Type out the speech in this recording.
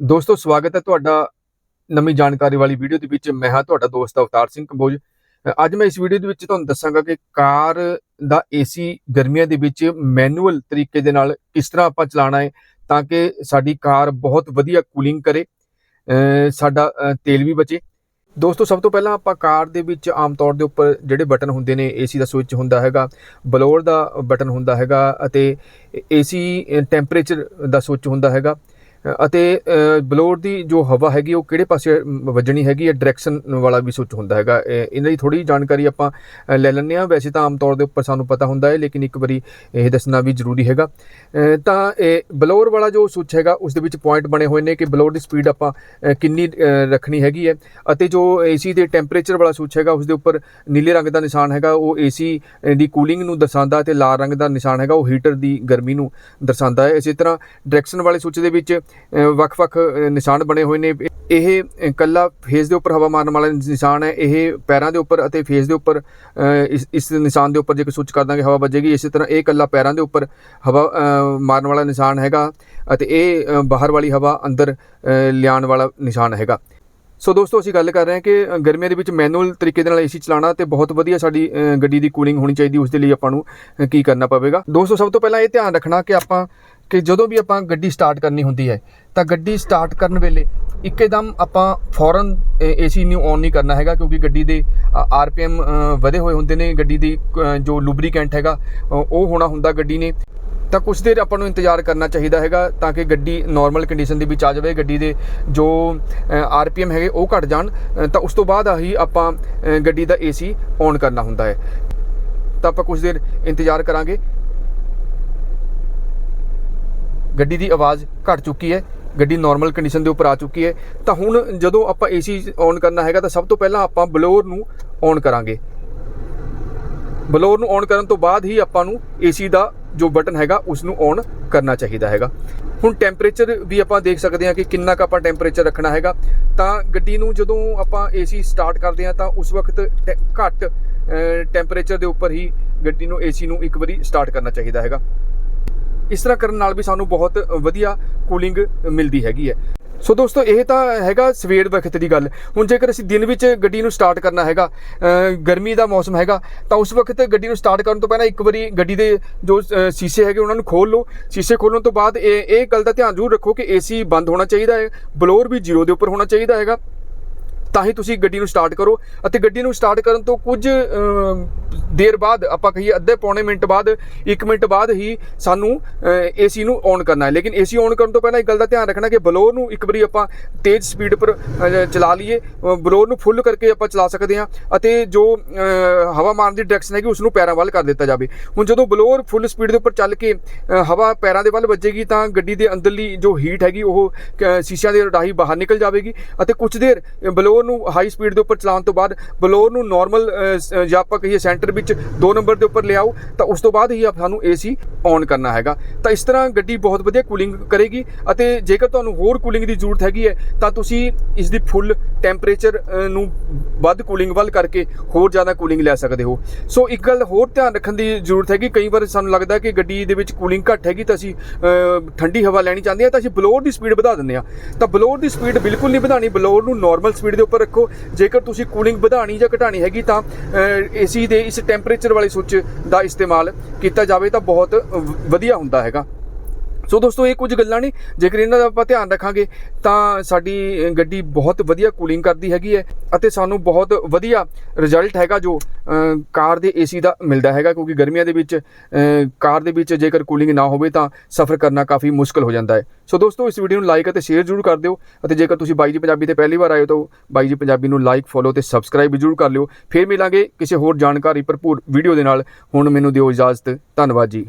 ਦੋਸਤੋ, ਸਵਾਗਤ ਹੈ ਤੁਹਾਡਾ ਨਵੀਂ ਜਾਣਕਾਰੀ ਵਾਲੀ ਵੀਡੀਓ ਦੇ ਵਿੱਚ। ਮੈਂ ਹਾਂ ਤੁਹਾਡਾ ਦੋਸਤ ਅਵਤਾਰ ਸਿੰਘ ਕੰਬੋਜ। ਅੱਜ ਮੈਂ ਇਸ ਵੀਡੀਓ ਦੇ ਵਿੱਚ ਤੁਹਾਨੂੰ ਦੱਸਾਂਗਾ ਕਿ ਕਾਰ ਦਾ ਏਸੀ ਗਰਮੀਆਂ ਦੇ ਵਿੱਚ ਮੈਨੂਅਲ ਤਰੀਕੇ ਦੇ ਨਾਲ ਕਿਸ ਤਰ੍ਹਾਂ ਆਪਾਂ ਚਲਾਉਣਾ ਹੈ ਤਾਂ ਕਿ ਸਾਡੀ ਕਾਰ ਬਹੁਤ ਵਧੀਆ ਕੂਲਿੰਗ ਕਰੇ ਸਾਡਾ ਤੇਲ ਵੀ ਬਚੇ। ਦੋਸਤੋ, ਸਭ ਤੋਂ ਪਹਿਲਾਂ ਆਪਾਂ ਕਾਰ ਦੇ ਵਿੱਚ ਆਮ ਤੌਰ ਦੇ ਉੱਪਰ ਜਿਹੜੇ ਬਟਨ ਹੁੰਦੇ ਨੇ ਏਸੀ ਦਾ ਸਵਿਚ ਹੁੰਦਾ ਹੈਗਾ, ਬਲੋਰ ਦਾ ਬਟਨ ਹੁੰਦਾ ਹੈਗਾ ਅਤੇ ਏਸੀ ਟੈਂਪਰੇਚਰ ਦਾ ਸਵਿਚ ਹੁੰਦਾ ਹੈਗਾ। ਅਤੇ ਬਲੋਰ ਦੀ ਜੋ ਹਵਾ ਹੈਗੀ, ਉਹ ਕਿਹੜੇ ਪਾਸੇ ਵੱਜਣੀ ਹੈਗੀ ਹੈ? ਡਾਇਰੈਕਸ਼ਨ ਵਾਲਾ ਵੀ ਸਵਿਚ ਹੁੰਦਾ ਹੈਗਾ। ਇਹਨਾਂ ਦੀ ਥੋੜੀ ਜਾਣਕਾਰੀ ਆਪਾਂ ਲੈ ਲੈਂਦੇ ਆ ਵੈਸੇ ਤਾਂ ਆਮ ਤੌਰ ਦੇ ਉੱਪਰ ਸਾਨੂੰ ਪਤਾ ਹੁੰਦਾ ਹੈ, ਲੇਕਿਨ ਇੱਕ ਵਾਰੀ ਇਹ ਦੱਸਣਾ ਵੀ ਜ਼ਰੂਰੀ ਹੈਗਾ। ਤਾਂ ਇਹ ਬਲੋਰ ਵਾਲਾ ਜੋ ਸੁੱਚ ਹੈਗਾ, ਉਸ ਦੇ ਵਿੱਚ ਪੁਆਇੰਟ ਬਣੇ ਹੋਏ ਨੇ ਕਿ ਬਲੋਰ ਦੀ ਸਪੀਡ ਆਪਾਂ ਕਿੰਨੀ ਰੱਖਣੀ ਹੈਗੀ ਹੈ। ਅਤੇ ਜੋ ਏਸੀ ਦੇ ਟੈਂਪਰੇਚਰ ਵਾਲਾ ਸੁੱਚ ਹੈਗਾ, ਉਸ ਦੇ ਉੱਪਰ ਨੀਲੇ ਰੰਗ ਦਾ ਨਿਸ਼ਾਨ ਹੈਗਾ। ਉਹ ਏਸੀ ਦੀ ਕੂਲਿੰਗ ਨੂੰ ਦਰਸਾਉਂਦਾ ਤੇ ਲਾਲ ਰੰਗ ਦਾ ਨਿਸ਼ਾਨ ਹੈਗਾ। ਉਹ ਹੀਟਰ ਦੀ ਗਰਮੀ ਨੂੰ ਦਰਸਾਉਂਦਾ ਹੈ। ਇਸੇ ਤਰ੍ਹਾਂ ਡਾਇਰੈਕਸ਼ਨ ਵਾਲੇ ਸੁੱਚ ਦੇ ਵਿੱਚ ਵੱਖ-ਵੱਖ ਨਿਸ਼ਾਨ ਬਣੇ ਹੋਏ ਨੇ। ਇਹ ਇਕੱਲਾ ਫੇਸ ਦੇ ਉੱਪਰ ਹਵਾ ਮਾਰਨ ਵਾਲਾ ਨਿਸ਼ਾਨ ਹੈ। ਇਹ ਪੈਰਾਂ ਦੇ ਉੱਪਰ ਅਤੇ ਫੇਸ ਦੇ ਉੱਪਰ ਇਸ ਇਸ ਨਿਸ਼ਾਨ ਦੇ ਉੱਪਰ ਜੇ ਕੋਈ ਸਵਿਚ ਕਰ ਦਾਂਗੇ, ਹਵਾ ਵੱਜੇਗੀ। ਇਸੇ ਤਰ੍ਹਾਂ ਇਹ ਇਕੱਲਾ ਪੈਰਾਂ ਦੇ ਉੱਪਰ ਹਵਾ ਮਾਰਨ ਵਾਲਾ ਨਿਸ਼ਾਨ ਹੈਗਾ ਅਤੇ ਇਹ ਬਾਹਰ ਵਾਲੀ ਹਵਾ ਅੰਦਰ ਲਿਆਉਣ ਵਾਲਾ ਨਿਸ਼ਾਨ ਹੈਗਾ। ਸੋ ਦੋਸਤੋ, ਅਸੀਂ ਗੱਲ ਕਰ ਰਹੇ ਹਾਂ ਕਿ ਗਰਮੀਆਂ ਦੇ ਵਿੱਚ ਮੈਨੂਅਲ ਤਰੀਕੇ ਦੇ ਨਾਲ ਏਸੀ ਚਲਾਉਣਾ ਤੇ ਬਹੁਤ ਵਧੀਆ ਸਾਡੀ ਗੱਡੀ ਦੀ ਕੂਲਿੰਗ ਹੋਣੀ ਚਾਹੀਦੀ ਉਸ ਦੇ ਲਈ ਆਪਾਂ ਨੂੰ ਕੀ ਕਰਨਾ ਪਵੇਗਾ। ਦੋਸਤੋ, ਸਭ ਤੋਂ ਪਹਿਲਾਂ ਇਹ ਧਿਆਨ ਰੱਖਣਾ ਕਿ ਆਪਾਂ ਕਿ ਜਦੋਂ ਵੀ ਆਪਾਂ ਗੱਡੀ ਸਟਾਰਟ ਕਰਨੀ ਹੁੰਦੀ ਹੈ ਤਾਂ ਗੱਡੀ ਸਟਾਰਟ ਕਰਨ ਵੇਲੇ ਇੱਕਦਮ ਆਪਾਂ ਫੌਰਨ ਏਸੀ ਨੂੰ ਔਨ ਨਹੀਂ ਕਰਨਾ ਹੈਗਾ ਕਿਉਂਕਿ ਗੱਡੀ ਦੇ ਆਰਪੀਐਮ ਵਧੇ ਹੋਏ ਹੁੰਦੇ ਨੇ ਗੱਡੀ ਦੀ ਅ, ਜੋ ਲੁਬਰੀਕੈਂਟ ਹੈਗਾ ਉਹ ਹੋਣਾ ਹੁੰਦਾ ਗੱਡੀ ਨੇ। ਤਾਂ ਕੁਝ ਦੇਰ ਆਪਾਂ ਨੂੰ ਇੰਤਜ਼ਾਰ ਕਰਨਾ ਚਾਹੀਦਾ ਹੈਗਾ ਤਾਂ ਕਿ ਗੱਡੀ ਨਾਰਮਲ ਕੰਡੀਸ਼ਨ ਦੇ ਵਿੱਚ ਆ ਜਾਵੇ ਗੱਡੀ ਦੇ ਜੋ ਆਰਪੀਐਮ ਹੈਗੇ ਉਹ ਘਟ ਜਾਣ। ਤਾਂ ਉਸ ਤੋਂ ਬਾਅਦ ਹੀ ਆਪਾਂ ਗੱਡੀ ਦਾ ਏਸੀ ਔਨ ਕਰਨਾ ਹੁੰਦਾ ਹੈ। ਤਾਂ ਆਪਾਂ ਕੁਝ ਦੇਰ ਇੰਤਜ਼ਾਰ ਕਰਾਂਗੇ। ਗੱਡੀ ਦੀ ਆਵਾਜ਼ ਘਟ ਚੁੱਕੀ ਹੈ, ਗੱਡੀ ਨਾਰਮਲ ਕੰਡੀਸ਼ਨ ਦੇ ਉੱਪਰ ਆ ਚੁੱਕੀ ਹੈ। ਤਾਂ ਹੁਣ ਜਦੋਂ ਆਪਾਂ ਏਸੀ ਔਨ ਕਰਨਾ ਹੈਗਾ, ਤਾਂ ਸਭ ਤੋਂ ਪਹਿਲਾਂ ਆਪਾਂ ਬਲੋਰ ਨੂੰ ਔਨ ਕਰਾਂਗੇ। ਬਲੋਰ ਨੂੰ ਔਨ ਕਰਨ ਤੋਂ ਬਾਅਦ ਹੀ ਆਪਾਂ ਨੂੰ ਏਸੀ ਦਾ ਜੋ ਬਟਨ ਹੈਗਾ ਉਸ ਨੂੰ ਔਨ ਕਰਨਾ ਚਾਹੀਦਾ ਹੈਗਾ। ਹੁਣ ਟੈਂਪਰੇਚਰ ਵੀ ਆਪਾਂ ਦੇਖ ਸਕਦੇ ਹਾਂ ਕਿ ਕਿੰਨਾ ਕੁ ਆਪਾਂ ਟੈਂਪਰੇਚਰ ਰੱਖਣਾ ਹੈਗਾ। ਤਾਂ ਗੱਡੀ ਨੂੰ ਜਦੋਂ ਆਪਾਂ ਏਸੀ ਸਟਾਰਟ ਕਰਦੇ ਹਾਂ, ਤਾਂ ਉਸ ਵਕਤ ਟੈ- ਘੱਟ ਟੈਂਪਰੇਚਰ ਦੇ ਉੱਪਰ ਹੀ ਗੱਡੀ ਨੂੰ ਏਸੀ ਨੂੰ ਇੱਕ ਵਾਰੀ ਸਟਾਰਟ ਕਰਨਾ ਚਾਹੀਦਾ ਹੈਗਾ। ਇਸ ਤਰ੍ਹਾਂ ਕਰਨ ਨਾਲ ਵੀ ਸਾਨੂੰ ਬਹੁਤ ਵਧੀਆ ਕੂਲਿੰਗ ਮਿਲਦੀ ਹੈਗੀ ਹੈ। ਸੋ ਦੋਸਤੋ, ਇਹ ਤਾਂ ਹੈਗਾ ਸਵੇਰ ਵਕਤ ਦੀ ਗੱਲ। ਹੁਣ ਜੇਕਰ ਅਸੀਂ ਦਿਨ ਵਿੱਚ ਗੱਡੀ ਨੂੰ ਸਟਾਰਟ ਕਰਨਾ ਹੈਗਾ ਗਰਮੀ ਦਾ ਮੌਸਮ ਹੈਗਾ, ਤਾਂ ਉਸ ਵਕਤ ਗੱਡੀ ਨੂੰ ਸਟਾਰਟ ਕਰਨ ਤੋਂ ਪਹਿਲਾਂ ਇੱਕ ਵਾਰੀ ਗੱਡੀ ਦੇ ਜੋ ਸ਼ੀਸ਼ੇ ਹੈਗੇ ਉਹਨਾਂ ਨੂੰ ਖੋਲ ਲਓ। ਸ਼ੀਸ਼ੇ ਖੋਲਣ ਤੋਂ ਬਾਅਦ ਇਹ ਇਹ ਗੱਲ ਦਾ ਧਿਆਨ ਜ਼ਰੂਰ ਰੱਖੋ ਕਿ ਏਸੀ ਬੰਦ ਹੋਣਾ ਚਾਹੀਦਾ ਹੈ, ਬਲੋਰ ਵੀ ਜ਼ੀਰੋ ਦੇ ਉੱਪਰ ਹੋਣਾ ਚਾਹੀਦਾ ਹੈਗਾ। ਤਾਂ ਹੀ ਤੁਸੀਂ ਗੱਡੀ ਨੂੰ ਸਟਾਰਟ ਕਰੋ ਅਤੇ ਗੱਡੀ ਨੂੰ ਸਟਾਰਟ ਕਰਨ ਤੋਂ ਕੁਝ ਦੇਰ ਬਾਅਦ ਆਪਾਂ ਕਹੀਏ ਅੱਧੇ ਪੌਣੇ ਮਿੰਟ ਬਾਅਦ 1 ਮਿੰਟ ਬਾਅਦ ਹੀ ਸਾਨੂੰ ਏਸੀ ਨੂੰ ਔਨ ਕਰਨਾ ਹੈ। ਲੇਕਿਨ ਏਸੀ ਔਨ ਕਰਨ ਤੋਂ ਪਹਿਲਾਂ ਇੱਕ ਗੱਲ ਦਾ ਧਿਆਨ ਰੱਖਣਾ ਕਿ ਬਲੋਅਰ ਨੂੰ ਇੱਕ ਵਾਰੀ ਆਪਾਂ ਤੇਜ਼ ਸਪੀਡ ਪਰ ਚਲਾ ਲਈਏ। ਬਲੋਅਰ ਨੂੰ ਫੁੱਲ ਕਰਕੇ ਆਪਾਂ ਚਲਾ ਸਕਦੇ ਹਾਂ ਅਤੇ ਜੋ ਹਵਾ ਮਾਰਨ ਦੀ ਡਾਇਰੈਕਸ਼ਨ ਹੈਗੀ ਉਸ ਨੂੰ ਪੈਰਾਂ ਵੱਲ ਕਰ ਦਿੱਤਾ ਜਾਵੇ। ਹੁਣ ਜਦੋਂ ਬਲੋਅਰ ਫੁੱਲ ਸਪੀਡ ਦੇ ਉੱਪਰ ਚੱਲ ਕੇ ਹਵਾ ਪੈਰਾਂ ਦੇ ਵੱਲ ਵੱਜੇਗੀ ਤਾਂ ਗੱਡੀ ਦੇ ਅੰਦਰਲੀ ਜੋ ਹੀਟ ਹੈਗੀ ਉਹ ਕ- ਸ਼ੀਸ਼ਿਆਂ ਦੇ ਰਾਹੀਂ ਬਾਹਰ ਨਿਕਲ ਜਾਵੇਗੀ ਅਤੇ ਕੁਝ ਦੇਰ ਬਲੋਰ ਨੂੰ ਹਾਈ ਸਪੀਡ ਦੇ ਉੱਪਰ ਚਲਾਉਣ ਤੋਂ ਬਾਅਦ ਬਲੋਰ ਨੂੰ ਨਾਰਮਲ ਜਾਂ ਆਪਾਂ ਕਹੀਏ ਸੈਂਟਰ ਵਿੱਚ 2 ਨੰਬਰ ਦੇ ਉੱਪਰ ਲਿਆਓ, ਤਾਂ ਉਸ ਤੋਂ ਬਾਅਦ ਹੀ ਆਪ ਸਾਨੂੰ ਏਸੀ ਔਨ ਕਰਨਾ ਹੈਗਾ। ਤਾਂ ਇਸ ਤਰ੍ਹਾਂ ਗੱਡੀ ਬਹੁਤ ਵਧੀਆ ਕੂਲਿੰਗ ਕਰੇਗੀ ਅਤੇ ਜੇਕਰ ਤੁਹਾਨੂੰ ਹੋਰ ਕੂਲਿੰਗ ਦੀ ਜ਼ਰੂਰਤ ਹੈਗੀ ਹੈ, ਤਾਂ ਤੁਸੀਂ ਇਸ ਦੀ ਫੁੱਲ ਟੈਂਪਰੇਚਰ ਨੂੰ ਵੱਧ ਕੂਲਿੰਗ ਵੱਲ ਕਰਕੇ ਹੋਰ ਜ਼ਿਆਦਾ ਕੂਲਿੰਗ ਲੈ ਸਕਦੇ ਹੋ। ਸੋ ਇੱਕ ਗੱਲ ਹੋਰ ਧਿਆਨ ਰੱਖਣ ਦੀ ਜ਼ਰੂਰਤ ਹੈਗੀ। ਕਈ ਵਾਰ ਸਾਨੂੰ ਲੱਗਦਾ ਕਿ ਗੱਡੀ ਦੇ ਵਿੱਚ ਕੂਲਿੰਗ ਘੱਟ ਹੈਗੀ ਤਾਂ ਅਸੀਂ ਠੰਡੀ ਹਵਾ ਲੈਣੀ ਚਾਹੁੰਦੇ ਹਾਂ, ਤਾਂ ਅਸੀਂ ਬਲੋਰ ਦੀ ਸਪੀਡ ਵਧਾ ਦਿੰਦੇ ਹਾਂ। ਤਾਂ ਬਲੋਰ ਦੀ ਸਪੀਡ ਬਿਲਕੁਲ ਨਹੀਂ ਵਧਾਣੀ। ਬਲੋਅਰ ਨੂੰ ਨਾਰਮਲ ਸਪੀਡ ਦੇ ਉੱਪਰ ਰੱਖੋ। ਜੇਕਰ ਤੁਸੀਂ ਕੂਲਿੰਗ ਵਧਾਣੀ ਜਾਂ ਘਟਾਣੀ ਹੈਗੀ ਤਾਂ ਏਸੀ ਦੇ ਇਸ ਟੈਂਪਰੇਚਰ ਵਾਲੇ ਸੁੱਚ ਦਾ ਇਸਤੇਮਾਲ ਕੀਤਾ ਜਾਵੇ ਤਾਂ ਬਹੁਤ ਵ- ਵਧੀਆ ਹੁੰਦਾ ਹੈਗਾ। ਸੋ ਦੋਸਤੋ, ਇਹ ਕੁਝ ਗੱਲਾਂ ਨੇ। ਜੇਕਰ ਇਹਨਾਂ ਦਾ ਆਪਾਂ ਧਿਆਨ ਰੱਖਾਂਗੇ, ਤਾਂ ਸਾਡੀ ਗੱਡੀ ਬਹੁਤ ਵਧੀਆ ਕੂਲਿੰਗ ਕਰਦੀ ਹੈਗੀ ਹੈ ਅਤੇ ਸਾਨੂੰ ਬਹੁਤ ਵਧੀਆ ਰਿਜ਼ਲਟ ਹੈਗਾ ਜੋ ਕਾਰ ਦੇ ਏਸੀ ਦਾ ਮਿਲਦਾ ਹੈਗਾ, ਕਿਉਂਕਿ ਗਰਮੀਆਂ ਦੇ ਵਿੱਚ ਕਾਰ ਦੇ ਵਿੱਚ ਜੇਕਰ ਕੂਲਿੰਗ ਨਾ ਹੋਵੇ ਤਾਂ ਸਫ਼ਰ ਕਰਨਾ ਕਾਫੀ ਮੁਸ਼ਕਲ ਹੋ ਜਾਂਦਾ ਹੈ। ਸੋ ਦੋਸਤੋ, ਇਸ ਵੀਡੀਓ ਨੂੰ ਲਾਈਕ ਅਤੇ ਸ਼ੇਅਰ ਜ਼ਰੂਰ ਕਰ ਦਿਓ ਅਤੇ ਜੇਕਰ ਤੁਸੀਂ ਬਾਈ ਜੀ ਪੰਜਾਬੀ ਤੇ ਪਹਿਲੀ ਵਾਰ ਆਏ ਹੋ ਤਾਂ ਬਾਈ ਜੀ ਪੰਜਾਬੀ ਨੂੰ ਲਾਈਕ ਫੋਲੋ ਤੇ ਸਬਸਕ੍ਰਾਈਬ ਜ਼ਰੂਰ ਕਰ ਲਿਓ। ਫਿਰ ਮਿਲਾਂਗੇ ਕਿਸੇ ਹੋਰ ਜਾਣਕਾਰੀ ਭਰਪੂਰ ਵੀਡੀਓ ਦੇ ਨਾਲ। ਹੁਣ ਮੈਨੂੰ ਦਿਓ ਇਜਾਜ਼ਤ। ਧੰਨਵਾਦ ਜੀ।